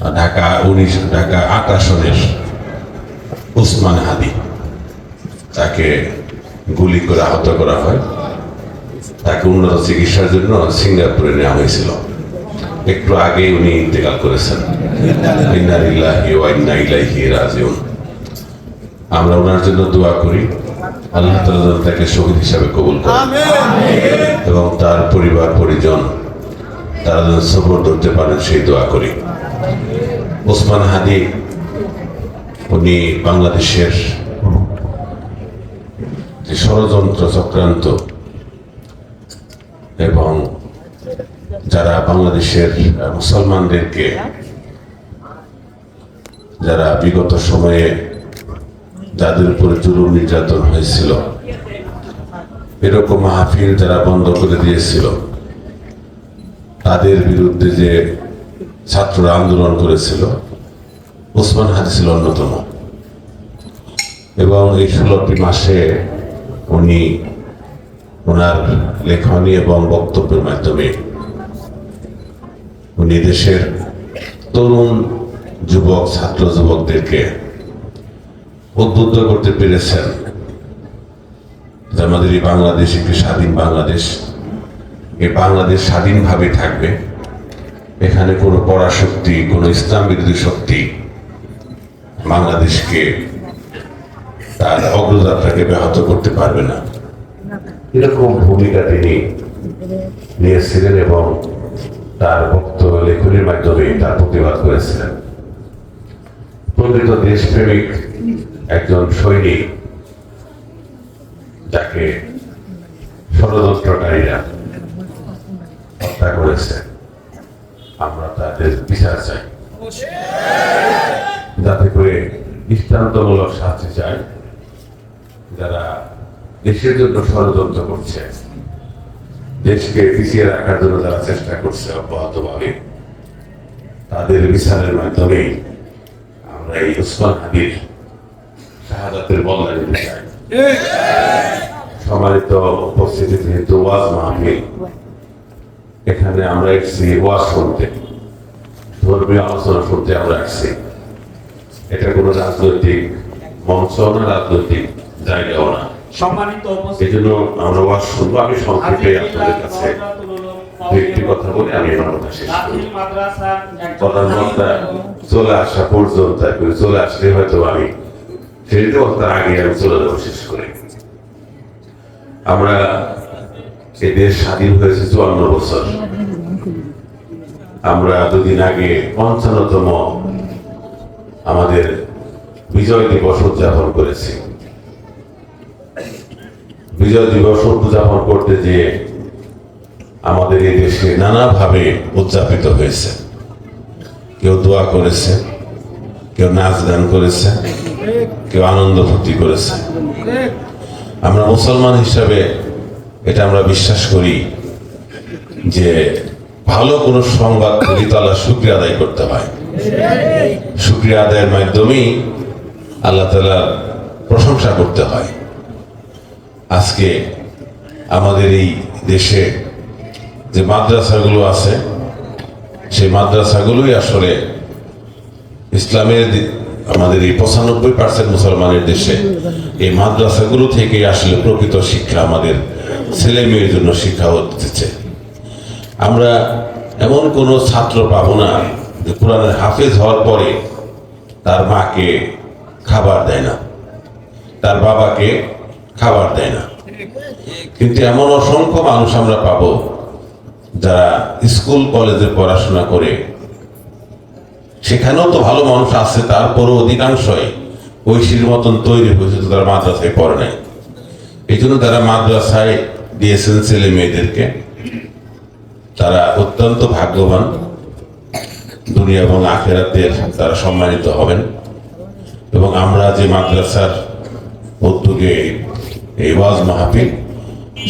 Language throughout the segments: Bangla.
ঢাকা উনিশ ঢাকা আট আসনের উসমান হাদি। তাকে গুলি করে আহত করা হয়। তাকে উন্নত চিকিৎসার জন্য সিঙ্গাপুরে নেওয়া হয়েছিল। একটু আগেই উনি ইন্তেকাল করেছেন। আমরা ওনার জন্য দোয়া করি। আল্লাহ যেন তাকে শহীদ হিসাবে কবুল করেন। এবং তার পরিবার পরিজন তারা যেন সফর ধরতে পারেন সেই দোয়া করি। ওসমান হাদি, উনি বাংলাদেশের যে ষড়যন্ত্র চক্রান্ত এবং যারা বাংলাদেশের মুসলমানদেরকে যারা বিগত সময়ে যাদের উপরে জুলুম নির্যাতন হয়েছিল, এরকম মাহফিল যারা বন্ধ করে দিয়েছিল, তাদের বিরুদ্ধে যে ছাত্ররা আন্দোলন করেছিল। ওসমান হাদি ছিল অন্যতম। এবং এই ষোলোটি মাসে উনি ওনার লেখনী এবং বক্তব্যের মাধ্যমে উনি দেশের তরুণ যুবক, ছাত্র যুবকদেরকে উদ্বুদ্ধ করতে পেরেছেন। যে আমাদের এই বাংলাদেশ একটি স্বাধীন বাংলাদেশ। এই বাংলাদেশ স্বাধীনভাবে থাকবে। এখানে কোনো পরাশক্তি, কোনো ইসলাম বিরোধী শক্তি বাংলাদেশকে তার অগ্রযাত্রাকে ব্যাহত করতে পারবে না। এরকম ভূমিকা তিনি নিয়েছিলেন এবং তার বক্তব্য লেখনের মাধ্যমে তার প্রতিবাদ করেছিলেন। প্রকৃত দেশপ্রেমিক একজন সৈনিক যাকে ষড়যন্ত্রকারীরা হত্যা করেছে। আমরা তাদের বিচার চাই। যাতে করে দৃষ্টান্তমূলক শাস্তি চাই যারা দেশের জন্য ষড়যন্ত্র করছে দেশকে পিছিয়ে রাখার জন্য যারা চেষ্টা করছে অব্যাহতভাবে তাদের বিচারের মাধ্যমে আমরা এই উসমান হাদির শাহাদাতের বদলা নিতে চাই। সম্মানিত উপস্থিতি যেহেতু ওয়াজ মাহফিল। এখানে আমরা এসেছি ওয়াজ শুনতে ধর্মীয় আলোচনা শুনতে আমরা আসছি এটা কোনো রাজনৈতিক মঞ্চ না রাজনৈতিক জায়গাও না। সম্মানিত এই জন্য আমরা ওয়াজ শুনব আমি সংক্ষেপে আপনাদের কাছে একটি কথা বলে আমি আমার কথা শেষ করি। চলে আসা পর্যন্ত চলে আসলে হয়তো আমি সেই আগে আমি চলে যাব শেষ করে। আমরা এই দেশ স্বাধীন হয়েছে চুয়ান্ন বছর। আমরা দুদিন আগে পঞ্চান্নতম আমাদের বিজয় দিবস উদযাপন করেছি। বিজয় দিবস উদযাপন করতে যে আমাদের এই দেশে নানাভাবে উদযাপিত হয়েছে। কেউ দোয়া করেছে, কেউ নাচ গান করেছে, কেউ আনন্দ ফুর্তি করেছে। আমরা মুসলমান হিসাবে এটা আমরা বিশ্বাস করি যে ভালো কোনো সংবাদ পেলে তো আল্লাহ শুক্রিয়া আদায় করতে হয়। শুক্রিয়া আদায়ের মাধ্যমেই আল্লাহ তালার প্রশংসা করতে হয়। আজকে আমাদের এই দেশে যে মাদ্রাসাগুলো আছে, সেই মাদ্রাসাগুলোই আসলে ইসলামের আমাদের এই পঁচানব্বই পার্সেন্ট মুসলমানের দেশে এই মাদ্রাসাগুলো থেকে আসলে প্রকৃত শিক্ষা আমাদের ছেলে মেয়ের জন্য শিক্ষা হচ্ছে আমরা এমন কোনো ছাত্র পাবো না যে কোরআনের হাফেজ হওয়ার পরে তার মাকে খাবার দেয় না, তার বাবাকে খাবার দেয় না। কিন্তু এমন অসংখ্য মানুষ আমরা পাব যারা স্কুল, কলেজে পড়াশোনা করে। সেখানেও তো ভালো মানুষ আছে, তারপরও অধিকাংশই ঐশীর মতন তৈরি হয়েছে তারা মাদ্রাসায় পড়ে নাই। এই জন্য তারা মাদ্রাসায় দিয়েছেন ছেলে মেয়েদেরকে, তারা অত্যন্ত ভাগ্যবান। দুনিয়া এবং আখেরাতের তারা সম্মানিত হবেন। এবং আমরা যে মাদ্রাসার উদ্যোগে এই ওয়াজ মাহফিল,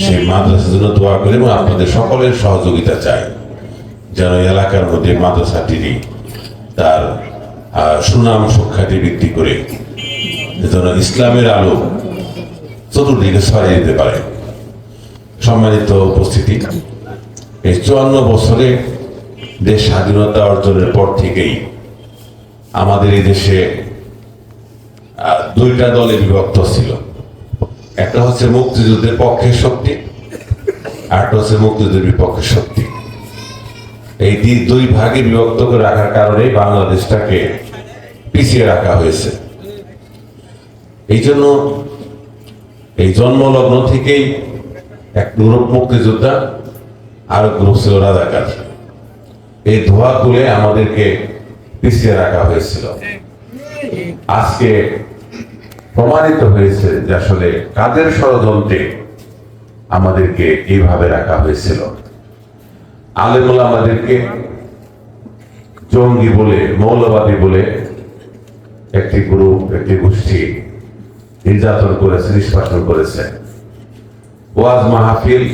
সেই মাদ্রাসার জন্য দোয়া করি এবং আপনাদের সকলের সহযোগিতা চাই, যেন এলাকার মধ্যে মাদ্রাসাটিরই তার সুনাম সুখ্যাতি বৃদ্ধি করে, যেন ইসলামের আলো চতুর্দিকে ছড়িয়ে দিতে পারে। সম্মানিত উপস্থিতি, এই চুয়ান্ন বছরে দেশ স্বাধীনতা অর্জনের পর থেকেই আমাদের এই দেশে দুইটা দলে বিভক্ত ছিল। একটা হচ্ছে মুক্তিযুদ্ধের পক্ষের শক্তি, আরেকটা হচ্ছে মুক্তিযুদ্ধের বিপক্ষের শক্তি। এই দুই ভাগে বিভক্ত করে রাখার কারণে বাংলাদেশটাকে পিছিয়ে রাখা হয়েছে। এই জন্য এই জন্মলগ্ন থেকেই এক গ্রুপ মুক্তিযোদ্ধা আর গ্রুপ ছিল রাজাকার। এই ধোয়া তুলে আমাদেরকে পিছিয়ে রাখা হয়েছিল। আজকে প্রমাণিত হয়েছে যে আসলে কাদের ষড়যন্ত্রে আমাদেরকে এইভাবে রাখা হয়েছিল। আলেমুল আমাদেরকে জঙ্গি বলে, মৌলবাদী বলে একটি গ্রুপ, একটি গোষ্ঠী নির্যাতন করেছে নিষ্পাসন করেছে। ওয়াজ মাহফিল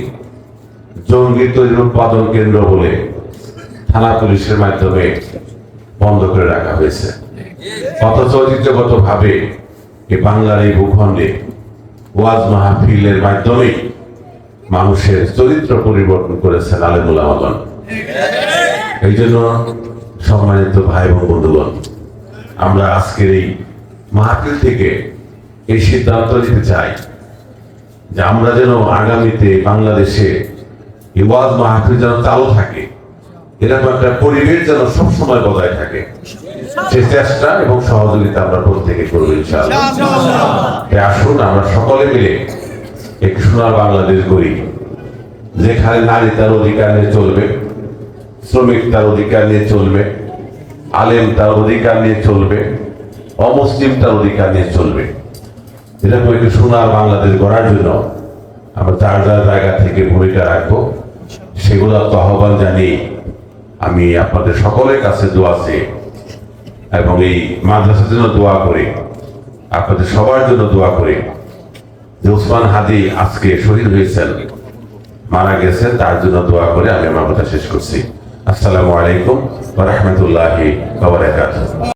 জঙ্গি তৈরির উৎপাদন কেন্দ্র বলে থানা পুলিশের মাধ্যমে বন্ধ করে রাখা হয়েছে। অথচ ঐতিহ্যগত ভাবে বাংলার এই ভূখণ্ডে ওয়াজ মাহফিলের মাধ্যমে মানুষের চরিত্র পরিবর্তন করেছেন আলেমুল আমাগন এই জন্য সম্মানিত ভাই এবং বন্ধুগণ, আমরা আজকের এই মাহফিল থেকে এই সিদ্ধান্ত নিতে চাই যে আমরা যেন আগামীতে বাংলাদেশে এই ওয়াজ মাহফিল যেন চালু থাকে এরকম একটা পরিবেশ যেন সবসময় বজায় থাকে সে চেষ্টা এবং সহযোগিতা আমরা প্রত্যেকে করব ইনশাআল্লাহ। আসুন আমরা সকলে মিলে একটি সোনার বাংলাদেশ গড়ি যেখানে নারী তার অধিকার নিয়ে চলবে শ্রমিক তার অধিকার নিয়ে চলবে আলেম তার অধিকার নিয়ে চলবে অমুসলিম তার অধিকার নিয়ে চলবে। এরকম একটি সোনার বাংলাদেশ গড়ার জন্য আমরা যার যার জায়গা থেকে ভূমিকা রাখব, সেগুলো তো আহ্বান জানিয়ে আমি আপনাদের সকলের কাছে দোয়া চেয়ে এবং এই মাদ্রাসার জন্য দোয়া করে, আপনাদের সবার জন্য দোয়া করে যে ওসমান হাদি আজকে শহীদ হয়েছেন, মারা গেছেন, তার জন্য দোয়া করে আমি আমার কথা শেষ করছি। আসসালামু আলাইকুম রাহমাতুল্লাহি